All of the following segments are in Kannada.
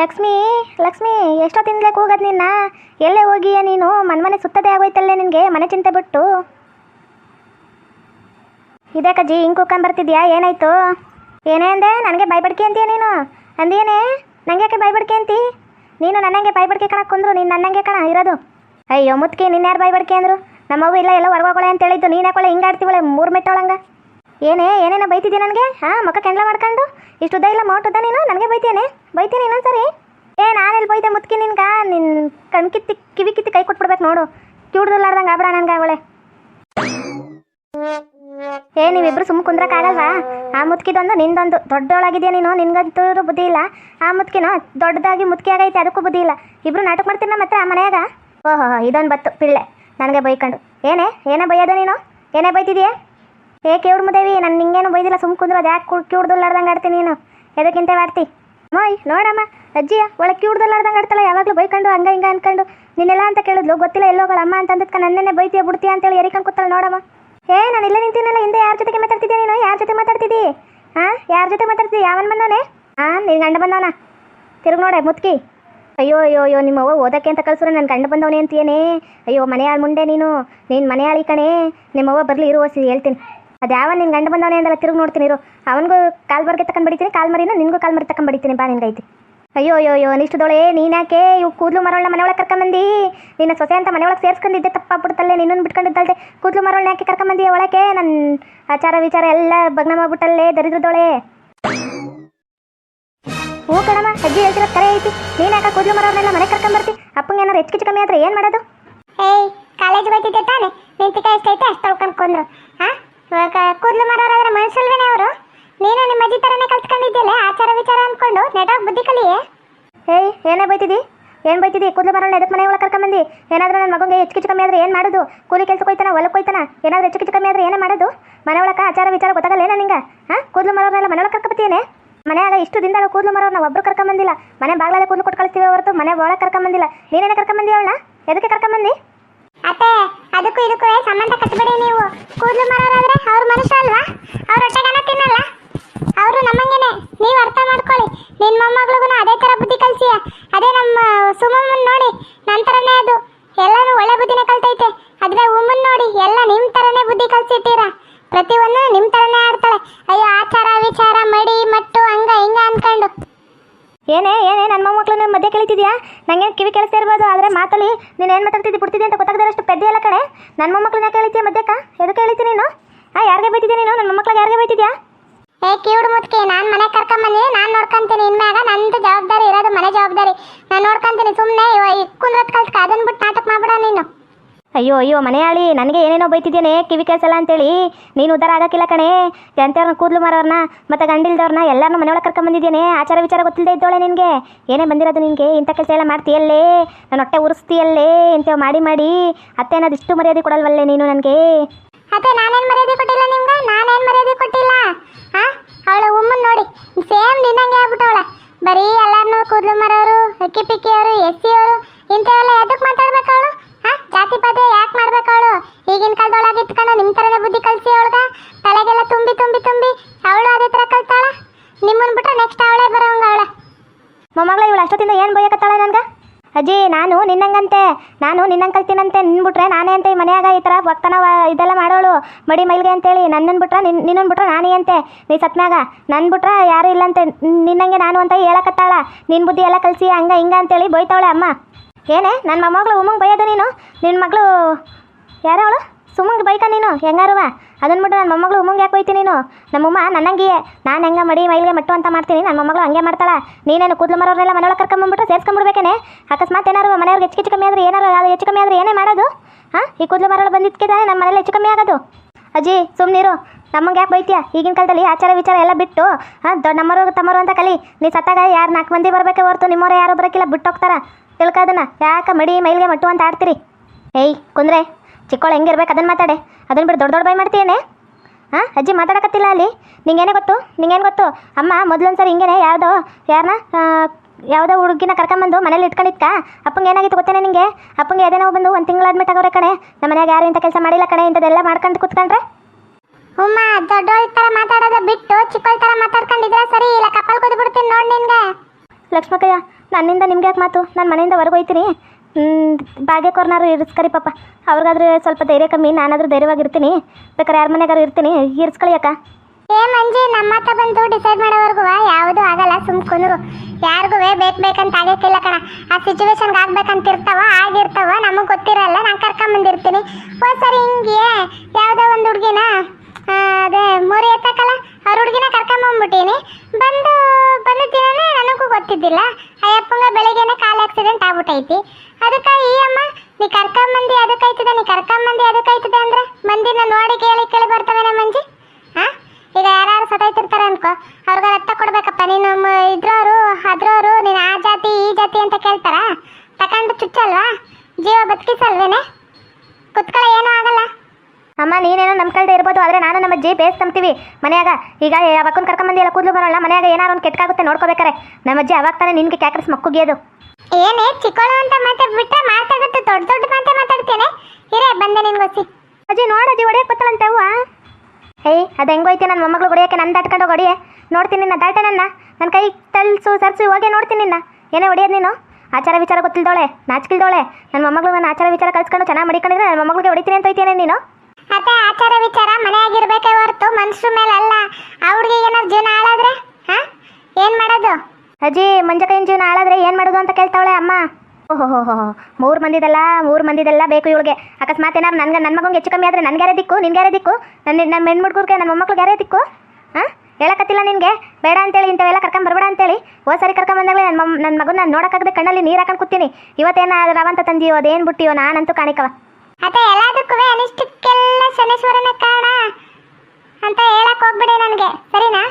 ಲಕ್ಷ್ಮಿ ಲಕ್ಷ್ಮಿ, ಎಷ್ಟೊತ್ತಿಂದಲೇ ಕೂಗದ್ ನಿನ್ನ? ಎಲ್ಲೇ ಹೋಗಿಯ ನೀನು? ಮನೆ ಸುತ್ತದೇ ಆಗೋಯ್ತಲ್ಲೇ ನಿನಗೆ? ಮನೆ ಚಿಂತೆ ಬಿಟ್ಟು. ಇದೇ ಕಜ್ಜಿ, ಹಿಂಗೆ ಕೂಕೊಂಬರ್ತಿದ್ಯಾ ಏನಾಯ್ತು? ಏನೇ ಅಂದೆ? ನನಗೆ ಭಯಪಡ್ಕೆ ಅಂತೀಯ ನೀನು? ಅಂದೇನೆ ನನಗೆ ಯಾಕೆ ಬಾಯ್ಬಡ್ಕೆ ಅಂತಿ? ನೀನು ನನ್ನಂಗೆ ಭಯಪಡ್ಕೆ ಕಣಕ್ಕೆ ಕುಂದ್ರು, ನೀನು ನನ್ನಂಗೆ ಕಣ, ಇರೋದು. ಅಯ್ಯೋ, ಮುತ್ಕಿ, ನಿನ್ನ ಯಾರು ಭಯಪಡ್ಕೆ ಅಂದ್ರು? ಮಗು ಇಲ್ಲ, ಎಲ್ಲ ಹೊರಗೋಳೆ ಅಂತ ಹೇಳಿದ್ದು. ನೀನು ಯಾಕೊಳೆ ಹಿಂಗೆ ಆಡ್ತೀವಳೆ ಮೂರು ಮೆಟ್ಟೊಳಂಗ ಏನೇ, ಏನೇನೋ ಬೈತಿದ್ದೆ ನನಗೆ? ಹಾಂ ಮಕ್ಕ ಕೆಂಡ್ಲ ಮಾಡ್ಕೊಂಡು? ಇಷ್ಟು ಉದ್ದ ಇಲ್ಲ, ಮೌಟ್ ಉದ್ದ ನೀನು? ನನಗೆ ಬೈತೇನೆ ಬೈತೀನಿ ಇನ್ನೊಂದ್ಸರಿ? ಏ ನಾನೆಲ್ಲಿ ಬೈತೆ ಮುತ್ಕಿ ನಿನ್ಗ? ನಿನ್ ಕಣ್ ಕಿತ್ತಿ, ಕಿವಿ ಕಿತ್ತಿ ಕೈ ಕೊಟ್ಬಿಡ್ಬೇಕು ನೋಡು. ಕಿವಿಡ್ದಲ್ಲಾರ್ದಂಗೆ ಆಬಿಡ ನನಗೆ ಅವಳೆ. ಏ, ನೀವಿಬ್ರು ಸುಮ್ಮ ಕುಂದ್ರಕ್ಕಾಗಲ್ವಾ? ಆ ಮುತ್ಕಿದೊಂದು, ನಿಂದೊಂದು. ದೊಡ್ಡೊಳಗಿದ್ಯಾ ನೀನು? ನಿನ್ಗಂತೂ ಬುದ್ಧಿ ಇಲ್ಲ. ಆ ಮುತ್ಕಿನ, ದೊಡ್ಡದಾಗಿ ಮುತ್ಕಿ ಆಗೈತೆ, ಅದಕ್ಕೂ ಬುದ್ಧಿ ಇಲ್ಲ. ಇಬ್ರು ನಾಟಕ ಮಾಡ್ತೀನ ಮತ್ತೆ ಆ ಮನೆಯಾಗ? ಓಹೋ ಇದೊಂದು ಬತ್ತು, ಪಿಳ್ಳೆ. ನನಗೆ ಬೈಕೊಂಡು. ಏನೇ ಏನೇ ಬೈಯೋದು ನೀನು? ಏನೇ ಬೈತಿದ್ಯಾ? ಏ ಕೇವ್ರ ಮುದೇವಿ, ನಾನು ನಿಂಗೇನು ಬೈದಿಲ್ಲ, ಸುಮ್ ಕುಂದ್ರೋದು ಯಾಕೆ ಕುಡ್ ಕಿವ್ಡ್ದಲ್ಲಾರ್ದಂಗೆ ಆಡ್ತೀನಿ ನೀನು? ಎದಕ್ಕಿಂತ ಆಡ್ತಿ? ಮೋಯ್, ನೋಡಮ್ಮ, ಅಜ್ಜಿಯ ಒಳಗೆ ಕ್ಯೂಡ್ದಲ್ಲಾರ್ದಂಗೆ ಆಡ್ತಲ್ಲ, ಯಾವಾಗಲೂ ಬೈಕೊಂಡು, ಹಂಗ ಹಿಂಗ ಅನ್ಕೊಂಡು. ನಿನ್ನೆಲ್ಲ ಅಂತ ಕೇಳಿದ್ಲು, ಗೊತ್ತಿಲ್ಲ, ಎಲ್ಲೋಗಳ ಅಮ್ಮ ಅಂತ ಅಂದದ್ಕ ನನ್ನೇ ಬೈತೀಯ, ಬಿಡ್ತೀಯ ಅಂತೇಳಿ ಎರಿಕೊಂಡು ಕೂತಲ್ಲ ನೋಡಮ್ಮ. ಏ, ನಾನು ಇಲ್ಲೇ ನಿಂತೀನಲ್ಲ ಹಿಂದೆ ಯಾರ ಜೊತೆಗೆ ಮಾತಾಡ್ತಿದ್ದೆ ನೀನು? ಯಾರ ಜೊತೆ ಮಾತಾಡ್ತಿದ್ದಿ? ಹಾಂ ಯಾರ ಜೊತೆ ಮಾತಾಡ್ತಿದ್ದಿ? ಯಾವನ್ ಬಂದವನೇ? ಹಾಂ ನಿನ್ನ ಗಂಡ ಬಂದವನ? ತಿರುಗಿ ನೋಡೆ, ಮುತ್ಕಿ. ಅಯ್ಯೋ ಅಯ್ಯೋ ಅಯ್ಯೋ, ನಿಮ್ಮ ಅವ್ವ ಓದಕ್ಕೆ ಅಂತ ಕಳ್ಸಿದ್ರೆ ನನ್ನ ಗಂಡ ಬಂದವನೇ ಅಂತೀಯನೇ. ಅಯ್ಯೋ, ಮನೆಯಾಳ ಮುಂಡೆ ನೀನು ನೀನು ಮನೆಯಾಳಿ ಕಣೆ. ನಿಮ್ಮವ್ವ ಬರಲಿ ಇರುವ ಹೇಳ್ತೀನಿ. ಅದು ನಿನ್ ನಿನ್ನ ಗಂಡ ಬಂದವನೇ ಅಂದಲ್ಲ ತಿರುಗಿ ನೋಡ್ತೀನಿ ಇರು. ಅವನಿಗೂ ಕಾಲ್ ಬರ್ಗೆ ತಕೊಂಡ್ ಬಡಿತೀನಿ, ಕಾಲ್ ಮರಿನ ನಿನಗೂ ಕಾಲ್ ಮರಿ ತಕೊಂಡ್ ಬಡಿತೀನಿ ಬಾ ನಿನ್ಗೈತಿ. ಅಯ್ಯೋ ಅಯ್ಯೋ ಅಯ್ಯೋ ಅನಿಷ್ಟದೊಳೆ ನೀನ್ಯಾಕೆ ಇವು ಕೂದಲು ಮರವಳ ಮನೆಯೊಳಗೆ ಕರ್ಕೊಂಬಂದಿ? ನಿನ್ನ ಸೊಸೆ ಅಂತ ಮನೆ ಒಳಗೆ ಸೇರ್ಸ್ಕೊಂಡಿದ್ದೆ, ತಪ್ಪಾಗ್ಬಿಡ್ತಲ್ಲೇ ನಿನ್ನನ್ನು ಬಿಟ್ಕೊಂಡಿದ್ದಲ್ದೆ ಕೂದಲು ಮರವಳನ್ನ ಯಾಕೆ ಕರ್ಕೊಂಬಂದಿ ಒಳಕ್ಕೆ? ನನ್ನ ಆಚಾರ ವಿಚಾರ ಎಲ್ಲ ಭಗ್ನ ಮಾಡ್ಬಿಟ್ಟಲ್ಲೇ, ದರಿದ್ರದೊಳೆ. ಹ್ಞೂ ಕಣಮ್ಮ, ಅಜ್ಜಿ ಹೇಳ್ತಿರೋ ಕರೆ ಐತಿ. ನೀನು ಯಾಕೆ ಕೂದಲು ಮರವ್ರನ್ನೆಲ್ಲ ಮನೆ ಕರ್ಕೊಂಬರ್ತಿ? ಅಪ್ಪಂಗೆ ಏನಾರು ಹೆಚ್ಚು ಕಮ್ಮಿ ಆದ್ರೆ ಏನು ಮಾಡೋದು? ಏಯ್ ಕಾಲೇಜ್ ಹೋಯ್ತಿದ್ದೆ ತಾನೆ? ನಿಂತಿಕ ಎಷ್ಟೈತೆ ಅಷ್ಟು ತೊಳ್ಕೊಂಡ್ಕೊಂಡ್ರು ಹಾ ಕೂದಲು ಮಾಡೋರಾದ್ರೆ ಮನುಷ್ಯಲ್ವೇನೆ ಅವರು? ನೀನು ನಿಮ್ಮ ಅಜ್ಜಿ ಥರನೇ ಕಲ್ತ್ಕೊಂಡಿದ್ದಿಲ್ಲ ಆಚಾರ ವಿಚಾರ ಅಂದ್ಕೊಂಡು ನೆಟ್ವರ್ಕ್ ಬುದ್ಧಿ ಕಲಿಯೇ? ಏಯ್, ಏನೇ ಬೈತಿದಿ? ಏನು ಬೈತಿದಿ? ಕೂದಲು ಮರವನ್ನ ಎದಕ್ಕೆ ಮನೆ ಒಳಗೆ ಕರ್ಕೊಂಬಂದಿ? ಏನಾದ್ರೂ ನನ್ನ ಮಗಂಗೆ ಹೆಚ್ಚು ಕಿಚ್ಚು ಕಮ್ಮಿ ಆದರೆ ಏನು ಮಾಡೋದು? ಕೂಲಿ ಕೆಲಸಕ್ಕೆ ಹೋಯ್ತಾನ, ಹೊಲಕ್ಕೆ ಹೋಯ್ತಾನ? ಏನಾದ್ರೂ ಹೆಚ್ಚು ಕಿಚ್ಚು ಕಮ್ಮಿ ಆದರೆ ಏನೇ ಮಾಡೋದು? ಮನೆ ಒಳಗೆ ಆಚಾರ ವಿಚಾರ ಗೊತ್ತಾಗಲ್ಲ ಏನೋ ನಿಂಗೆ? ಹಾಂ? ಕೂದಲು ಮರವನ್ನೆಲ್ಲ ಮನೆ ಒಳಗೆ ಕರ್ಕೊಬತ್ತೀಯೇನೆ ಮನ್ಯಾಗ ಇಷ್ಟು ದಿನದಾಗ ಕೂದಲು ಮರವ್ರನ್ನ ಒಬ್ರು ಕರ್ಕೊಂಬಂದಿಲ್ಲ. ಮನೆ ಬಾಗ್ಲಲ್ಲೇ ಕೂದಲು ಕೊಟ್ಟು ಕಳಿಸ್ತೀವಿ ಹೊರತು, ಮನೆ ಒಳಗೆ ಕರ್ಕೊಂಬಂದಿಲ್ಲ. ನೀನೇನೆ ಕರ್ಕೊಂಬಂದಿ ಅವಳನ್ನ? ಎದಕ್ಕೆ ಕರ್ಕೊಂಬಂದಿ? ಅತ್ತೆ ಅದಕ್ಕೂ ಇದಕ್ಕೂ ಸಂಬಂಧ ಕಟ್ಟಬೇಡಿ ನೀವು. ಕೂದಲು ಮಾಡೋರಾದ್ರೆ ಅವ್ರ ಮನುಷ್ಯ ಅಲ್ವಾ? ಅವ್ರ ಹೊಟ್ಟೆಗನ ತಿನ್ನಲ್ಲ ಅವರು ನಮ್ಮಂಗೆನೆ ನೀವು ಅರ್ಥ ಮಾಡ್ಕೊಳ್ಳಿ ನಿನ್ನ ಮೊಮ್ಮಗಳಿಗೂ ಅದೇ ಥರ ಬುದ್ಧಿ ಕಲಿಸಿ ಅದೇ ನಮ್ಮ ಸುಮಮ್ಮನ್ ನೋಡಿ ನನ್ನ ಥರನೇ ಅದು ಎಲ್ಲರೂ ಒಳ್ಳೆ ಬುದ್ಧಿನೇ ಕಲ್ತೈತೆ ಅದ್ರೆ ಉಮ್ಮನ್ ನೋಡಿ ಎಲ್ಲ ನಿಮ್ಮ ಥರನೇ ಬುದ್ಧಿ ಕಲ್ಸಿಟ್ಟಿರ ಪ್ರತಿಯೊಂದು ನಿಮ್ಮ ಥರನೇ ಆಡ್ತಾಳೆ ಅಯ್ಯೋ ಆಚಾರ ವಿಚಾರ ಮಡಿ ಮಟ್ಟು ಹಂಗ ಹಿಂಗ ಅನ್ಕೊಂಡು ಏನೇ ಏನೇ ನನ್ನ ನನಗೆ ಕೇಳ್ತಿದ್ಯಾ? ನಂಗೆ ಕಿವಿ ಕೇಳಿಸ್ತಾ ಇರ್ಬೋದು, ಆದರೆ ಮಾತಲ್ಲಿ ನೀನು ಏನು ಮಾತಾಡ್ತಿದ್ದಿ ಬಿಡ್ತಿದ್ದೆ ಅಂತ ಗೊತ್ತಾಗದಷ್ಟು ಪದ್ಯ ಎಲ್ಲ ಕಡೆ. ನನ್ನ ಮೊಮ್ಮಕ್ಳನ್ನ ಕೇಳಿದ್ಯಾ ಮಧ್ಯಕ್ಕ? ಎದಕ್ಕೆ ಹೇಳ್ತೀನಿ ನೀನು? ಆ, ಯಾರಿಗೆ ಬೈತಿದ್ದೆ ನೀನು? ನನ್ನ ಮೊಮ್ಮಕ್ಳಿಗೆ ಯಾರಿಗೆ ಬೈತಿದ್ಯಾ? ಏ, ಕಿವುಡು ಮುದ್ಕೆ ನಾನು ಮನೆ ಕರ್ಕೊಂಬಂದಿ ನಾನು ನೋಡ್ಕೊಂತೀನಿ ಇನ್ಮ್ಯಾಗ. ನಂದು ಜವಾಬ್ದಾರಿ ಇರೋದು ಮನೆ ಜವಾಬ್ದಾರಿ. ನಾನು ನೋಡ್ಕೊಂತೀನಿ ಸುಮ್ಮನೆ ಕುಂದ್ರತ್ ಕಲ್ತ್ಕ ಅದನ್ನ ಬಿಟ್ಟು ನಾಟಕ ಮಾಡ್ಬೇಡ ನೀನು. ಅಯ್ಯೋ ಅಯ್ಯೋ, ಮನೆಯಾಳಿ, ನನಗೆ ಏನೇನೋ ಬೈತಿದ್ದೇನೆ ಕಿವಿ ಕೇಳಿಸಲ್ಲ ಅಂತೇಳಿ. ನೀನು ಉದ್ದಾರ ಆಗೋಕ್ಕಿಲ್ಲ ಕಣೆ. ಎಂಥವ್ರನ್ನ ಕೂದಲು ಮಾರೋರ್ನ ಮತ್ತು ಗಂಡಿಲ್ದವ್ರನ್ನ ಎಲ್ಲರನ್ನೂ ಮನೆಯೊಳಗೆ ಕರ್ಕೊಂಬಂದಿದ್ದೇನೆ ಆಚಾರ ವಿಚಾರ ಗೊತ್ತಿಲ್ಲದೆ ಇದ್ದೋಳೆ ನಿನಗೆ. ಏನೇ ಬಂದಿರೋದು ನಿನಗೆ? ಇಂಥ ಕೆಲಸ ಎಲ್ಲ ಮಾಡ್ತೀಯಲ್ಲೇ? ನಾನು ಹೊಟ್ಟೆ ಉರಿಸ್ತೀಯಲ್ಲೇ? ಇಂಥವು ಮಾಡಿ ಮಾಡಿ. ಅತ್ತೆ ಅನ್ನೋದು ಇಷ್ಟು ಮರ್ಯಾದೆ ಕೊಡಲ್ವಲ್ಲೇ ನೀನು ನನಗೆ? ಅತ್ತೆ, ನಾನೇನು ಮರ್ಯಾದೆ ಕೊಟ್ಟಿಲ್ಲ ನಿಮ್ಗೆ? ನಾನೇನು ಮರ್ಯಾದೆ ಕೊಟ್ಟಿಲ್ಲ? ಹಾಂ ಅವಳ ಉಮ್ಮನ್ ನೋಡಿ. ಸೇಮ್ ನಿನ್ನಂಗೆ ಆಗ್ಬಿಟ್ಟವಳ. ಬರೀ ಎಲ್ಲರನ್ನೂ ಕೂದಲು ಮರೋರು, ಅಕ್ಕಿ ಪಿಕ್ಕಿಯವರು ಎಸ್ ಸಿ ಅವರು ಇಂಥವೆಲ್ಲ ಎದಕ್ಕೆ ಅಜ್ಜಿ, ನಾನು ನಿನ್ನಂಗಂತೆ, ನಾನು ನಿನ್ನಂಗೆ ಕಲ್ತೀನಂತೆ ನಿನ್ಬಿಟ್ರೆ ನಾನೇ ಅಂತ ಈ ಮನೆಯಾಗ ಈ ಥರ ಭಕ್ತನ ಇದೆಲ್ಲ ಮಾಡೋಳು. ಮಡಿ ಮೈಲ್ಗೆ ಅಂತೇಳಿ ನನ್ನನ್ನು ಬಿಟ್ರೆ ನಿನ್ ನಿನ್ನನ್ನು ಬಿಟ್ರೆ ನಾನೇ ಅಂತೆ ನೀ ಸತ್ನಾಗ ನನ್ನ ಬಿಟ್ರೆ ಯಾರು ಇಲ್ಲಂತೆ. ನಿನ್ನಂಗೆ ನಾನು ಅಂತ ಹೇಳಕತ್ತಾಳ. ನಿನ್ನ ಬುದ್ಧಿ ಎಲ್ಲ ಕಲಿಸಿ, ಹಂಗೆ ಹಿಂಗ ಅಂತೇಳಿ ಬೈತಾವಳೆ ಅಮ್ಮ. ಏನೇ ನನ್ನ ಮೊಮ್ಮಗಳು ಉಮ್ಮಂಗೆ ಬೈಯೋದು ನೀನು? ನಿನ್ನ ಮಗಳು ಅವಳು ಸುಮ್ಮಂಗೆ ಬೈಕ ನೀನು? ಹೆಂಗಾರುವ ಅದನ್ನ ಬಿಟ್ಟು ನನ್ನ ಮೊಮ್ಮಗಳು ಉಮ್ಮಂಗೆ ಯಾಕೆ ಹೋಯ್ತಿ ನೀನು? ನಮ್ಮಮ್ಮ ನನ್ನಂಗೆಯೇ. ನಾನು ಹೆಂಗ ಮಡಿ ಮೈಲಿಗೆ ಮಟ್ಟು ಅಂತ ಮಾಡ್ತೀನಿ. ನನ್ನ ಮೊಮ್ಮಗಳು ಹಂಗೆ ಮಾಡ್ತಾಳ. ನೀನೇನು ಕೂದಲು ಮರೋರೆಲ್ಲ ಮನೆಯೊಳಗೆ ಕರ್ಕೊಂಬಿಟ್ಟು ಸೇರ್ಸ್ಕೊಂಡ್ಬಿಡ್ಬೇಕೇನೆ ಅಕಸ್ಮಾತ್ ಏನಾರು ಮನೆಯವ್ರಿಗೆ ಹೆಚ್ಚು ಹೆಚ್ಚು ಕಮ್ಮಿ ಆದರೆ ಏನಾರು ಅದು ಹೆಚ್ಚು ಕಮ್ಮಿ ಆದರೆ ಏನೇ ಮಾಡೋದು? ಹಾಂ? ಈ ಕೂದಲು ಮರೋಳು ಬಂದಿದ್ದಕ್ಕೆ ತಾನೇ ನಮ್ಮ ಮನೇಲಿ ಹೆಚ್ಚು ಕಮ್ಮಿ ಆಗೋದು? ಅಜ್ಜಿ ಸುಮ್ಮನಿರು ನಮಗೆ ಯಾಕೆ ಬೈತೀಯ? ಈಗಿನ ಕಾಲದಲ್ಲಿ ಆಚಾರ ವಿಚಾರ ಎಲ್ಲ ಬಿಟ್ಟು, ಹಾಂ, ದೊಡ್ಡ ನಮ್ಮರು, ತಮ್ಮರು ಅಂತ ಕಲಿ, ನೀ ಸತ್ತಾಗ ಯಾರು ನಾಲ್ಕು ಮಂದಿ ಬರಬೇಕೆ ಹೊರತು ನಿಮ್ಮವ್ರು ಯಾರು ಬರೋಕ್ಕಿಲ್ಲ ಬಿಟ್ಟು ಹೋಗ್ತಾರ ತಿಳ್ಕೋದನ್ನ ಯಾಕೆ ಮಡಿ ಮೈಲಿಗೆ ಮಟ್ಟು ಅಂತ ಆಡ್ತೀರಿ? ಏಯ್, ಕುಂದ್ರೆ. ಚಿಕ್ಕವಳು ಹೆಂಗಿರ್ಬೇಕು ಅದನ್ನು ಮಾತಾಡೆ. ಅದನ್ನು ಬಿಟ್ಟು ದೊಡ್ಡ ದೊಡ್ಡ ಬಾಯಿ ಮಾಡ್ತೀಯೇನೆ? ಹಾಂ ಅಜ್ಜಿ ಮಾತಾಡಕತ್ತಿಲ್ಲ ಅಲ್ಲಿ. ನಿಂಗೇನೆ ಗೊತ್ತು ನಿಂಗೇನು ಗೊತ್ತು? ಅಮ್ಮ ಮೊದಲೊಂದು ಸರಿ ಹಿಂಗೇನೆ ಯಾವುದೋ ಯಾರನ್ನ ಯಾವುದೋ ಹುಡುಗಿನ ಕರ್ಕೊಂಬಂದು ಮನೇಲಿ ಇಟ್ಕೊಂಡಿದ್ಕ? ಅಪ್ಪಂಗೆ ಏನಾಗಿತ್ತು ಗೊತ್ತೇನೆ ನಿಂಗೆ? ಅಪ್ಪಂಗೆ ಅದೇನೋ ಬಂದು ಒಂದು ತಿಂಗಳು ಅಡ್ಮಿಟ್ ಆಗೋರೆ ಕಣೆ. ನಮ್ಮ ಮನೆಯಾಗ ಯಾರು ಇಂಥ ಕೆಲಸ ಮಾಡಿಲ್ಲ ಕಣೆ ಇಂಥದ್ದೆಲ್ಲ ಮಾಡ್ಕೊಂಡು ಕೂತ್ಕೊಂಡ್ರೆ? ಉಮ್ಮ ದೊಡ್ಡೋಳ್ ಥರ ಮಾತಾಡೋದು ಬಿಟ್ಟು ಚಿಕ್ಕವಳ ಥರ ಮಾತಾಡ್ಕೊಂಡಿದ್ರೆ ಸರಿ? ಇಲ್ಲ ಕಪ್ಪಲ್ ಕುದ್ಬಿಡ್ತೀನಿ ಬಿಡ್ತೀನಿ ನೋಡಿ ನಿನ್ಗೆ. ಲಕ್ಷ್ಮಕ್ಕಯ್ಯ ನನ್ನಿಂದ ನಿಮ್ಗೆ ಯಾಕೆ ಮಾತು? ನಾನು ಮನೆಯಿಂದ ಹೊರಗೆ ಭಾಗ್ಯಕೋರ್ನಾರು ಇರಿಸ್ಕರಿ ಪಾಪ. ಅವ್ರಿಗಾದ್ರೆ ಸ್ವಲ್ಪ ಧೈರ್ಯ ಕಮ್ಮಿ, ನಾನಾದ್ರೂ ಧೈರ್ಯವಾಗಿರ್ತೀನಿ. ಬೇಕಾದ್ರೆ ಯಾರ ಮನೆಗಾರು ಇರ್ತೀನಿ ಇರಿಸ್ಕೊಳ್ಳಿ ಅಕ್ಕ. ಏ ಮಂಜಿ, ನಮ್ಮ ಹತ್ರ ಬಂದು ಡಿಸೈಡ್ ಮಾಡೋವರೆಗೂ ಯಾವುದು ಆಗಲ್ಲ, ಸುಮ್ ಕುಂದ್ರು. ಯಾರಿಗೂ ಬೇಕು ಬೇಕಂತ ಆಗಕ್ಕಿಲ್ಲ ಕಣ. ಆ ಸಿಚುವೇಶನ್ಗೆ ಆಗ್ಬೇಕಂತ ಇರ್ತಾವ ಆಗಿರ್ತಾವ, ನಮಗೆ ಗೊತ್ತಿರಲ್ಲ, ನಾನು ಕರ್ಕೊಂಬಂದಿರ್ತೀನಿ. ಹೋದ್ ಸರಿ ಹಿಂಗೆ ಯಾವುದೋ ಒಂದು ಹುಡುಗಿನ ಅದೇ ಮೂರು ಎತ್ತಕ್ಕಲ್ಲ, ಅವ್ರ ಹುಡುಗಿನ ಕರ್ಕೊಂಬಂದ್ಬಿಟ್ಟೀನಿ. ಬಂದು ಬಂದಿದ್ದೀನೇ ನನಗೂ ಗೊತ್ತಿದ್ದಿಲ್ಲ. ಅಯ್ಯಪ್ಪಂಗ ಬೆಳಿಗ್ಗೆನೆ ಕಾಲು ಆಕ್ಸಿಡೆಂಟ್ ಆಗ್ಬಿಟ್ಟೈತಿ ಅದಕ್ಕ ಈ ಅಮ್ಮ, ನೀ ಕರ್ಕೊಂಬಂದಿ ಐತಿದ ನೀ ಕರ್ಕೊಂಬಂದಿ ಐತಿದ ಅಂದ್ರೆ ಮಂದಿನ ನೋಡಿ ಕೇಳಿ ಕೇಳಿ ಬರ್ತವೇನ ಮಂಜಿ ಹಾ? ಈಗ ಯಾರು ಸತಾಯ್ತಿರ್ತಾರೆ ಅನ್ಕೋ, ಅವ್ರಿಗೆ ರಕ್ತ ಕೊಡ್ಬೇಕಪ್ಪ. ನೀನು ಇದ್ರೋರು, ಅದ್ರೋರು, ನೀನು ಆ ಜಾತಿ, ಈ ಜಾತಿ ಅಂತ ಕೇಳ್ತಾರ? ತಕೊಂಡು ಚುಚ್ಚಲ್ವಾ? ಜೀವ ಬದುಕಿಸಲ್ವೇನೆ? ಕುತ್ಕೊಳ್ಳೋ ಏನೂ ಆಗಲ್ಲ. ಅಮ್ಮ, ನೀನೇನೋ ನಮ್ಮ ಕಳ್ದೆ ಇರ್ಬೋದು, ಆದರೆ ನಾನು ನಮ್ಮ ಜೀ ಬೇಸ್ ತಂಬ್ತೀವಿ ಮನೆಯಾಗ, ಈಗ ಅವಕ್ಕನ್ ಕರ್ಕೊಂಬಂದಿ ಎಲ್ಲ ಕೂದಲು ಬರೋಲ್ಲ, ಮನೆಯಾಗ ಏನಾರು ಒಂದು ಕೆಟ್ಟಾಗುತ್ತೆ ನೋಡ್ಕೋಬೇಕಾರೆ. ನಮ್ಮ ಅಜ್ಜಿ ಅವಾಗ ತಾನೇ ನಿನ್ಗೆ ಕ್ಯಾಕ್ರಸ್ ಮಕ್ಕುಗಿಯೋದು. ಏನೇ ಚಿಕ್ಕಳು ಅಂತ ಮಾತಾಡ್ಬಿಟ್ರೆ ಮಾತಾಡುತ್ತೆ ದೊಡ್ಡ ದೊಡ್ಡ ಮಾತೆ ಮಾತಾಡ್ತೇನೆ. ಇರೇ ಬಂದೆ ನಿನ್ಗೊಸಿ ಅಜ್ಜಿ ನೋಡೋದಿ ಒಡೆಯಕ್ಕೆ ಹೊಡಿಯಕ್ಕೆ ಗೊತ್ತಲ್ಲಂತೆ ಅವ್ವ. ಏಯ್ ಅದು ಹೆಂಗೋಯ್ತಿ ನನ್ನ ಮೊಮ್ಮಗಳು ಹೊಡಿಯೋಕೆ ನನ್ನ ದಾಟ್ಕೊಂಡು ಹೊಡಿಯೆ. ನೋಡ್ತೀನಿ ನಿನ್ನ ದಾಟೆ ನನ್ನ. ನನ್ನ ಕೈ ತಳ್ಸು ಸರ್ಸು ಹೋಗಿ ನೋಡ್ತೀನಿ ನಿನ್ನ. ಏನೇ ಹೊಡಿಯೋದು ನೀನು? ಆಚಾರ ವಿಚಾರ ಗೊತ್ತಿಲ್ದೋಳೆ ನಾಚಿಕಿಲ್ದೋಳೆ. ನನ್ನ ಮೊಮ್ಮಗಳು ನನ್ನ ಆಚಾರ ವಿಚಾರ ಕಲ್ಸ್ಕೊಂಡು ಚೆನ್ನಾಗಿ ಮಡಿಕೊಂಡಿದ್ರೆ ನನ್ನ ಮೊಮ್ಮಗಳಿಗೆ ಹೊಡಿತೀನಿ ಅಂತ ಹೋಯ್ತೇನೆ ನೀನು? ಅತ್ತೆ ಆಚಾರ ವಿಚಾರ ಮನೆಯಾಗಿರ್ಬೇಕೇ ಹೊರತು ಮನುಷ್ಯರ ಮೇಲೆ ಅಲ್ಲ ಅವ್ರಿಗೆ ಏನಾದ್ರು ಜೀವನ ಹಾಳಾದ್ರೆ ಹಾಂ? ಏನು ಮಾಡೋದು? ಅಜ್ಜಿ ಮಂಜಕೈನ ಜೀವನ ಹಾಳಾದ್ರೆ ಏನು ಮಾಡೋದು ಅಂತ ಕೇಳ್ತಾವಳೆ ಅಮ್ಮ? ಓಹೋ ಹೋ ಮೂರು ಮಂದಿದೆಲ್ಲ ಮೂರು ಮಂದಿದೆಲ್ಲ ಬೇಕು ಇವಳಿಗೆ. ಅಕಸ್ಮಾತ್ ಏನಾದ್ರು ನನ್ಗೆ ನನ್ನ ಮಗಂಗೆ ಹೆಚ್ಚು ಕಮ್ಮಿ ಆದರೆ ನನಗೆ ದಿಕ್ಕು, ನಿನ್ಗ್ಯಾರೇ ದಿಕ್ಕು? ನನ್ನ ನಮ್ಮ ಹೆಣ್ಮುಡ್ಗುರ್ಗೆ ನನ್ನ ಮೊಮ್ಮಕ್ಳಿಗೆ ಯಾರೇ ದಿಕ್ಕು? ಹಾಂ ಹೇಳಕತ್ತಿಲ್ಲ ನಿನಗೆ? ಬೇಡ ಅಂತೇಳಿ, ಇಂಥವೆಲ್ಲ ಕರ್ಕೊಂಡು ಬರಬೇಡ ಅಂತೇಳಿ? ಓ ಸರಿ ಕರ್ಕೊಂಡ್ ಬಂದಾಗಲೇ ನನ್ನ ಮಮ್ಮ ನನ್ನ ಮಗನ ನಾನು ನೋಡೋಕ್ಕಾಗದೆ ಕಣ್ಣಲ್ಲಿ ನೀರು ಹಾಕೊಂಡು ಕೂತೀನಿ. ಇವತ್ತೇನ ರವಂತ ತಂದಿಯೋ, ಅದೇನು ಬಿಟ್ಟಿಯೋ ನಾನಂತೂ ಕಾಣಿಕವ. ಅದೇ ಎಲ್ಲದಕ್ಕೂ ಅನಿಷ್ಟಕ್ಕೆಲ್ಲ ಶನೇಶ್ವರನ ಕಾರಣ ಅಂತ ಹೇಳಕ್ ಹೋಗ್ಬಿಡಿ ನನಗೆ, ಸರಿನಾ?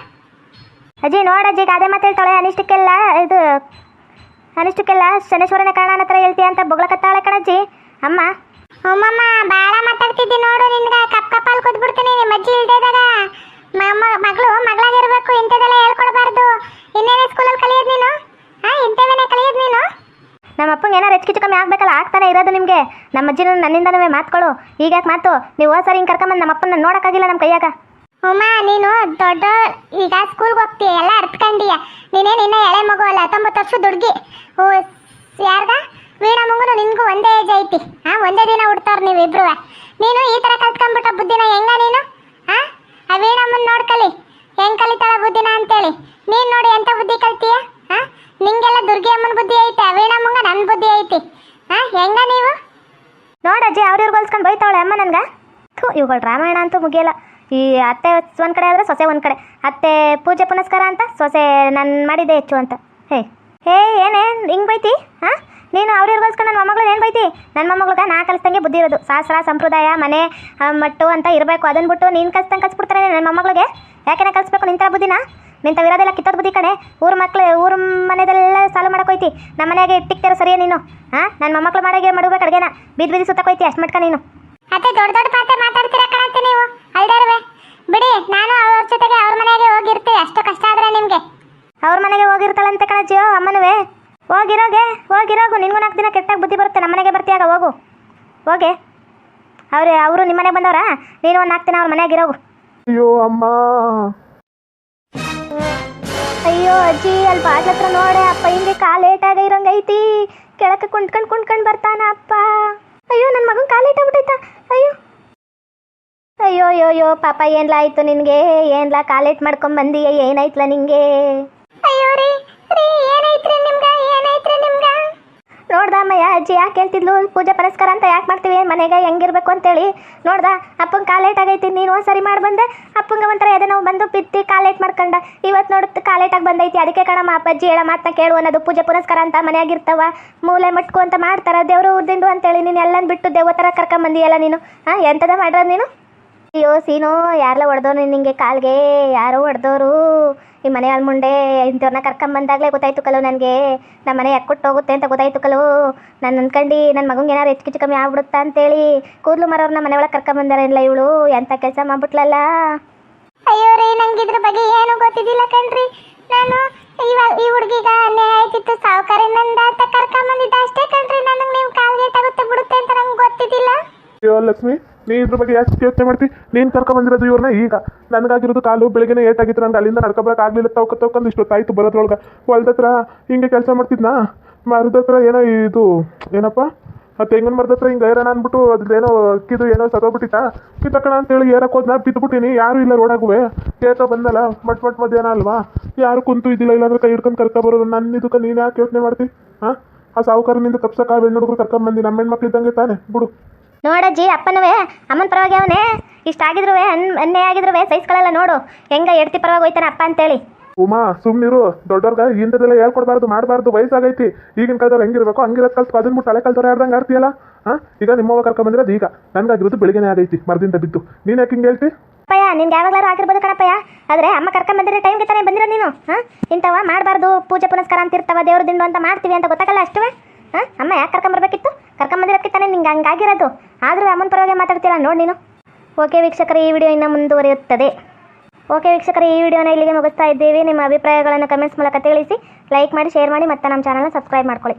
ಅಜ್ಜಿ ನೋಡಜ್ಜಿ ಗಾದೆ ಮಾತು ಹೇಳ್ತಾಳೆ. ಅನಿಷ್ಟಕ್ಕೆಲ್ಲ ಇದು ಅನಿಷ್ಟಕ್ಕೆಲ್ಲ ಶನೇಶ್ವರನ ಕಾರಣ ಹತ್ರ ಹೇಳ್ತೀಯ ಅಂತ ಬೊಗಳಕತ್ತಾಳೆ ಕಣಜ್ಜಿ. ಅಮ್ಮ. ಅಮ್ಮಮ್ಮ ಬಾಳ ಮಾತಾಡ್ತಿದ್ದಿ ನೋಡು ನಿನ್ಗೆ. ಕಪ್ ಕಪ್ಪಲ್ಲಿ ಕೂತ್ಬಿಡ್ತೀನಿ ನಿಮ್ಮ ಅಜ್ಜಿ ಇಲ್ದೇದಾಗ ಮಗಳು ಮಗಳಾಗಿರ್ಬೇಕು ಇಂಥದ್ದೆಲ್ಲ ಹೇಳ್ಕೊಡ್ಬಾರ್ದು. ಇನ್ನೇನೇ ಸ್ಕೂಲಲ್ಲಿ ಕಲಿಯೋದು ನೀನು? ಹಾಂ ಇಂಥವೇನೆ ಕಲಿಯೋದು ನೀನು? ನಮ್ಮ ಅಪ್ಪಂಗೆ ಏನಾರು ಹೆಚ್ಚು ಕಮ್ಮಿ ಆಗಬೇಕಲ್ಲ ಆಗ್ತಾನೆ ಇರೋದು ನಿಮಗೆ. ನಮ್ಮ ಅಜ್ಜಿನ ನನ್ನಿಂದನೂ ಮಾತ್ಕೊಳ್ಳು ಈಗ ಯಾಕೆ ಮಾತು? ನೀವು ಹೋದ ಸರಿ ಹಿಂಗೆ ಕರ್ಕೊಂಬಂದು ನಮ್ಮ ಅಪ್ಪನ ನೋಡೋಕ್ಕಾಗಿಲ್ಲ ನಮ್ಮ ಕೈಯಾಗ. ಅಮ್ಮ ನೀನು ದೊಡ್ಡ ಈಗ ಸ್ಕೂಲ್ಗೆ ಹೋಗ್ತೀಯ ಎಲ್ಲ ಅರ್ತ್ಕೊಂಡಿಯ. ನೀನೇನು ನಿನ್ನ ಎಳೆ ಮಗು ಅಲ್ಲ, ಹತ್ತೊಂಬತ್ತು ವರ್ಷದ ಹುಡುಗಿ ಓ, ಯಾರ್ದ? ವೀಣಾ ಮಗುನು ನಿನಗೂ ಒಂದೇ ಏಜ್ ಐತಿ. ಹಾಂ ಒಂದೇ ದಿನ ಹುಡ್ತಾರ ನೀವಿಬ್ರು ನೀನು ಈ ಥರ ಕಲ್ತ್ಕೊಂಡ್ಬಿಟ್ಟ ಬುದ್ಧಿನ ಹೆಂಗ ನೀನು? ಹಾಂ ಆ ವೀಣಮ್ಮನ ನೋಡ್ಕಲಿ. ಹೆಂಗೆ ಕಲಿತಾಳ ಬುದ್ಧಿನ ಅಂತೇಳಿ. ನೀನು ನೋಡಿ ಎಂಥ ಬುದ್ಧಿ ಕಲ್ತೀಯ? ಹಾಂ ನಿಂಗೆಲ್ಲ ದುರ್ಗಿ ಅಮ್ಮನ ಬುದ್ಧಿ ಐತೆ ವೀಣಮ್ಮಂಗ ನನ್ನ ಬುದ್ಧಿ ಐತಿ. ಹಾಂ ಹೆಂಗ ನೀವು? ನೋಡಜ್ಜಿ ಅವ್ರಿವ್ರಿಗೆ ಹೋಲ್ಸ್ಕೊಂಡು ಬೈತಾವಳೆ ಅಮ್ಮ ನನ್ಗೆ. ಥೂ, ಇವುಗಳು ರಾಮಾಯಣ ಅಂತೂ ಮುಗಿಯಲ್ಲ. ಈ ಅತ್ತೆ ಒಂದು ಕಡೆ ಆದರೆ ಸೊಸೆ ಒಂದು ಕಡೆ. ಅತ್ತೆ ಪೂಜೆ ಪುನಸ್ಕಾರ ಅಂತ, ಸೊಸೆ ನಾನು ಮಾಡಿದ್ದೆ ಹೆಚ್ಚು ಅಂತ. ಹೇ ಹೇ, ಏನೇ, ಹಿಂಗೆ ಬೈತಿ, ಹಾಂ? ನೀನು ಅವ್ರಿವ್ರಿಗೆ ಹೋಲ್ಸ್ಕೊಂಡು ನನ್ನ ಮೊಮ್ಮಗಳು ಏನು ಬೈತಿ? ನನ್ನ ಮೊಮ್ಮಗಳಿಗೆ ನಾ ಕಲಿಸ್ದಂಗೆ ಬುದ್ಧಿ ಇರೋದು. ಶಾಸ್ತ್ರ ಸಂಪ್ರದಾಯ, ಮನೆ ಮಟ್ಟು ಅಂತ ಇರಬೇಕು. ಅದನ್ನು ಬಿಟ್ಟು ನೀನು ಕಲ್ಸ್ದಂಗೆ ಕಲಿಸ್ಬಿಡ್ತಾರೆ ನನ್ನ ಮೊಮ್ಮಗಳಿಗೆ? ಯಾಕೆ ನಾ ಕಲಿಸ್ಬೇಕು ನಿಂತ ಬುದ್ಧಿನ ನಿಂತವಿರೋದೆಲ್ಲ ಕಿತ್ತೋದು ಬುದ್ಧಿ ಕಣೆ. ಊರ ಮಕ್ಕಳು ಊರ ಮನೆದೆಲ್ಲ ಸಾಲು ಮಾಡೋಕೋಯ್ತಿ ನಮ್ಮ ಮನೆಗೆ ಇಟ್ಟಿಕ್ತಾರ ಸರಿಯೇ ನೀನು? ಹಾಂ? ನನ್ನ ಮೊಮ್ಮಕ್ಳು ಮಾಡೋಗೆ ಮಾಡ್ಬೇಕು ಅಡುಗೆನ. ಬೀದಿ ಬೀದಿ ಸುತ್ತಕೋಯ್ತಿ ಅಷ್ಟು ಮಟ್ಕ ನೀನು. ಅದೇ ದೊಡ್ಡ ದೊಡ್ಡ ಮಾತೆ ಮಾತಾಡ್ತೀರಾ ಕಣಂತೆ ನೀವು? ಅಲ್ದಾರವೆ ಬಿಡಿ ನಾನು ಅವ್ರ ಜೊತೆಗೆ ಅವ್ರ ಮನೆಗೆ ಹೋಗಿರ್ತೀವಿ ಅಷ್ಟು ಕಷ್ಟ ಆದ್ರೆ ನಿಮಗೆ. ಅವ್ರ ಮನೆಗೆ ಹೋಗಿರ್ತಾಳಂತೆ ಕಣಜ್ಜಿಯೋ ಅಮ್ಮನವೇ. ಹೋಗಿರೋಗೆ ಹೋಗಿರೋಗು ನಿನ್ಗೂ ನಾಲ್ಕು ದಿನ ಕೆಟ್ಟಾಗಿ ಬುದ್ಧಿ ಬರುತ್ತೆ ನಮ್ಮ ಮನೆಗೆ ಬರ್ತೀಯಾಗ ಹೋಗು. ಹೋಗೆ. ಅವ್ರೆ ಅವರು ನಿಮ್ಮ ಮನೆಗೆ ಬಂದವರಾ? ನೀನು ಒಂದು ನಾಲ್ಕು ದಿನ ಅವ್ರ ಮನೆಗೆ ಇರೋಗು. ಅಯ್ಯೋ ಅಮ್ಮ. ಅಯ್ಯೋ ಅಜ್ಜಿ ಅಲ್ಲಿ ಬಾಗ್ಲ ಹತ್ರ ನೋಡೆ ಅಪ್ಪ ಹಿಂಗೆ ಕಾಲು ಲೇಟಾಗ ಇರಂಗೈತಿ ಕೆಳಕ್ಕೆ ಕುಂಟ್ಕೊಂಡು ಕುಂಟ್ಕೊಂಡು ಬರ್ತಾನ ಅಪ್ಪ. ಅಯ್ಯೋ ನನ್ನ ಮಗನ ಕಾಲು ಲೇಟಾಗ್ಬಿಟ್ಟೈತ ಅಯ್ಯೋ. ಅಯ್ಯೋ ಅಯ್ಯೋ ಅಯ್ಯೋ ಪಾಪ ಏನ್ಲ ಆಯ್ತು ನಿನಗೆ? ಏನ್ಲ ಕಾಲೇಟ್ ಮಾಡ್ಕೊಂಡ್ ಬಂದೀಯ ಏನಾಯ್ತಲ ನಿಂಗೆ? ಅಯ್ಯೋ ರೀ ರೀ ಏನೈತ್ರಿ ನಿಮ್ಗ? ಏನೈತ್ರಿ ನಿಮ್ಗ? ನೋಡ್ದ ಅಜ್ಜಿ ಯಾಕೆ ಹೇಳ್ತಿದ್ಲು? ಪೂಜೆ ಪರಸ್ಕಾರ ಅಂತ ಯಾಕೆ ಮಾಡ್ತೀವಿ? ಮನೆಗೆ ಹೆಂಗಿರ್ಬೇಕು ಅಂತೇಳಿ. ನೋಡ್ದ ಅಪ್ಪಂಗೆ ಕಾಲೇಟ್ ಆಗೈತಿ ನೀನು ಒಂದು ಸರಿ ಮಾಡಿ ಬಂದೆ ಅಪ್ಪಂಗೆ ಒಂಥರ ಎದೆ ನಾವು ಬಂದು ಬಿತ್ತಿ ಕಾಲೇಟ್ ಮಾಡ್ಕೊಂಡ. ಇವತ್ತು ನೋಡುತ್ತೆ ಕಾಲೇಟಾಗಿ ಬಂದೈತಿ. ಅದಕ್ಕೆ ಕಣಮ್ಮ ಅಪ್ಪಾಜಿ ಹೇಳ ಮಾತನ್ನ ಕೇಳು ಅನ್ನೋದು ಪೂಜೆ ಪುರಸ್ಕಾರ ಅಂತ ಮನೆಯಾಗಿರ್ತಾವ. ಮೂಲೆ ಮಟ್ಕು ಅಂತ ಮಾಡ್ತಾರ. ದೇವರು ಉದ್ದಿಂಡು ಅಂತೇಳಿ ನೀನು ಎಲ್ಲನ ಬಿಟ್ಟು ದೇವ ಥರ ಕರ್ಕೊಂಬಂದಿಯಲ್ಲ ನೀನು? ಹಾಂ ಎಂಥದ ಮಾಡ್ರ ನೀನು? ಅಯ್ಯೋ ಸೀನು ಯಾರೆಲ್ಲ ಹೊಡೆದವ್ರು ನಿನಗೆ ಕಾಲ್ಗೆ? ಯಾರೋ ಹೊಡೆದವರು ಈ ಮನೆ ಮುಂಡೆ ಇಂಥವ್ರನ್ನ ಕರ್ಕೊಂಬಂದಾಗಲೇ ಗೊತ್ತಾಯ್ತು ಕಲೋ ನನಗೆ. ನಮ್ಮ ಮನೆ ಯಾಕೆ ಹೋಗುತ್ತೆ ಅಂತ ಗೊತ್ತಾಯ್ತು ಕಲೋ. ನಾನು ಅನ್ಕಂಡಿ ನನ್ನ ಮಗಂಗೆ ಏನಾರು ಹೆಚ್ಚು ಕಮ್ಮಿ ಆಗ್ಬಿಡುತ್ತಾ ಅಂತೇಳಿ ಕೂದಲು ಮರವ್ರನ್ನ ಮನೆ ಒಳಗೆ ಕರ್ಕೊಂಬಂದಾರಲ್ಲ ಇವಳು? ಎಂಥ ಕೆಲಸ ಮಾಡ್ಬಿಟ್ಲಲ್ಲ? ಅಯ್ಯೋ ರೀ ನಂಗೆ ಇದ್ರ ಬಗ್ಗೆ ಏನು ಗೊತ್ತಿದ್ದಿಲ್ಲ ಕಣ್ರಿ. ನಾನು ಇವಾಗ ಈ ಹುಡುಗಿಗ ಅನ್ಯಾಯ ಆಯ್ತಿತ್ತು ಸಾವುಕಾರಿನಿಂದ ಅಂತ ಕರ್ಕೊಂಬಂದಿದ್ದ ಅಷ್ಟೇ ಕಣ್ರಿ. ನನಗೆ ನೀವು ಕಾಲ್ಗೆ ಆಗುತ್ತೆ ಬಿಡುತ್ತೆ ಅಂತ ನಂಗೆ ಗೊತ್ತಿದ್ದಿಲ್ಲ. ಅಯ್ಯೋ ಲಕ್ಷ್ಮಿ. ನೀ ಇದ್ರ ಬಗ್ಗೆ ಯಾಕೆ ಯೋಚನೆ ಮಾಡ್ತಿ? ನೀನು ಕರ್ಕೊಂಬಂದಿರೋದು ಇವ್ರನ್ನ ಈಗ ನನಗಾಗಿರೋದು ಕಾಲು ಬೆಳಗ್ಗೆನೇ ಏಟಾಗಿತ್ತು. ನಂಗೆ ಅಲ್ಲಿಂದ ನಡ್ಕೊಬರಕ್ಕೆ ಆಗಲಿಲ್ಲ. ತವ್ಕ ತವ್ಕೊಂಡು ಇಷ್ಟೊತ್ತಾಯ್ತು ಬರೋದ್ರೊಳಗೆ. ಹೊಲ್ದತ್ರ ಹಿಂಗೆ ಕೆಲಸ ಮಾಡ್ತಿದ್ನಾ? ಮರದ ಹತ್ರ ಏನೋ ಇದು, ಏನಪ್ಪ? ಆ ತೆಂಗಿನ ಮರದ ಹತ್ರ ಹಿಂಗೆ ಏರೋಣ ಅಂದ್ಬಿಟ್ಟು ಅದೇನೋ ಅಕ್ಕಿದು ಏನೋ ಸತ್ತೋಗ್ಬಿಟ್ಟಿತ್ತ? ಕಿತ್ತಕ್ಕಣ ಅಂತೇಳಿ ಏರಕ್ಕೆ ಹೋದ್ನ? ಬಿದ್ದುಬಿಟ್ಟಿನಿ. ಯಾರು ಇಲ್ಲ ರೋಡಾಗುವೆ ಕೇಳ್ಕೊ ಬಂದಲ್ಲ ಮಟ್ ಮಟ್ ಮಧ್ಯಾಹ್ನ ಅಲ್ವಾ? ಯಾರು ಕುಂತು ಇದ್ದಿಲ್ಲ, ಇಲ್ಲಾಂದ್ರೆ ಕೈ ಹಿಡ್ಕೊಂಡು ಕರ್ಕೊಬರೋರು ನನ್ನ ಇದಕ್ಕೆ ನೀನು ಯಾಕೆ ಯೋಚನೆ ಮಾಡ್ತಿ? ಹಾಂ ಆ ಸಾವುಕಾರನಿಂದ ತಪ್ಸಕ್ಕ ಹೆಣ್ಣು ಹುಡುಗರು ಕರ್ಕೊಂಬಂದು ನಮ್ಮ ಹೆಣ್ಮಕ್ಳು ಇದ್ದಂಗೆ ತಾನೆ. ಬಿಡು. ನೋಡಜ್ಜಿ ಅಪ್ಪನವೇ ಅಮ್ಮನ ಪರವಾಗಿ ಅವನೇ. ಇಷ್ಟ ಆಗಿದ್ರು ಅನ್ ಅನ್ಯಾಯ ಆಗಿದ್ರು ಸಹಿಸ್ಕೊಳ್ಳಲ್ಲ ನೋಡು. ಹೆಂಗ ಎಡ್ತಿ ಪರವಾಗಿ ಹೋಯ್ತಾನೆ ಅಪ್ಪ ಅಂತೇಳಿ. ಉಮಾ ಸುಮ್ನಿರು. ದೊಡ್ಡವ್ರಿಗೆ ಇಂಥದ್ದೆಲ್ಲ ಹೇಳ್ಕೊಡ್ಬಾರ್ದು ಮಾಡಬಾರ್ದು ವಯಸ್ಸಾಗೈತಿ. ಈಗಿನ ಕಾಲದವ್ರು ಹೆಂಗಿರ್ಬೇಕು ಹಂಗಿರೋದು ಕಲ್ತು ಅದನ್ನ ಬಿಟ್ಟು ಹಳೆ ಕಾಲದವ್ರು ಯಾರ್ದಂಗೆ ಆಡ್ತೀಯಲ್ಲ? ಹಾಂ ಈಗ ನಿಮ್ಮವ್ವ ಕರ್ಕೊಂಬಂದಿರೋದು ಈಗ. ನನಗಾಗಿರೋದು ಬೆಳಿಗ್ಗೆನೇ ಆಗೈತಿ ಮರದಿಂದ ಬಿದ್ದು. ನೀನು ಯಾಕೆ ಹಿಂಗೆ ಹೇಳ್ತಿ? ಅಪ್ಪಯ್ಯ ನಿನ್ಗೆ ಯಾವಾಗಲಾರು ಆಗಿರ್ಬೋದು ಕಣಪ್ಪಯ್ಯ. ಆದರೆ ಅಮ್ಮ ಕರ್ಕೊಂಡ್ ಟೈಮ್ ಟೈಮ್ಗೆ ತಾನೇ ಬಂದಿರೋದು ನೀನು. ಹಾಂ ಇಂಥವ ಮಾಡಬಾರ್ದು ಪೂಜೆ ಪುನಸ್ಕಾರ ಅಂತ ಇರ್ತಾವ ದೇವ್ರ ದಿಂಡು ಅಂತ ಮಾಡ್ತೀವಿ ಅಂತ ಗೊತ್ತಾಗಲ್ಲ ಅಷ್ಟುವೆ? ಹಾಂ ಅಮ್ಮ ಯಾಕೆ ಕರ್ಕೊಂಬರ್ಬೇಕಿತ್ತು? ಕರ್ಕೊಂಬಂದಿರೋದಕ್ಕೆ ತಾನೇ ನಿಂಗೆ ಹಂಗಾಗಿರೋದು? ಆದರೂ ಅಮ್ಮನ ಪರವಾಗಿ ಮಾತಾಡ್ತೀರಾ? ನೋಡಿ ನೀನು. ಓಕೆ ವೀಕ್ಷಕರ, ಈ ವಿಡಿಯೋ ಇನ್ನೂ ಮುಂದುವರಿಯುತ್ತದೆ. ಓಕೆ ವೀಕ್ಷಕರ, ಈ ವಿಡಿಯೋನ ಇಲ್ಲಿಗೆ ಮುಗಿಸ್ತಾ ಇದ್ದೀವಿ. ನಿಮ್ಮ ಅಭಿಪ್ರಾಯಗಳನ್ನು ಕಮೆಂಟ್ಸ್ ಮೂಲಕ ತಿಳಿಸಿ, ಲೈಕ್ ಮಾಡಿ, ಶೇರ್ ಮಾಡಿ, ಮತ್ತು ನಮ್ಮ ಚಾನಲ್ನ ಸಬ್ಸ್ಕ್ರೈಬ್ ಮಾಡ್ಕೊಳ್ಳಿ.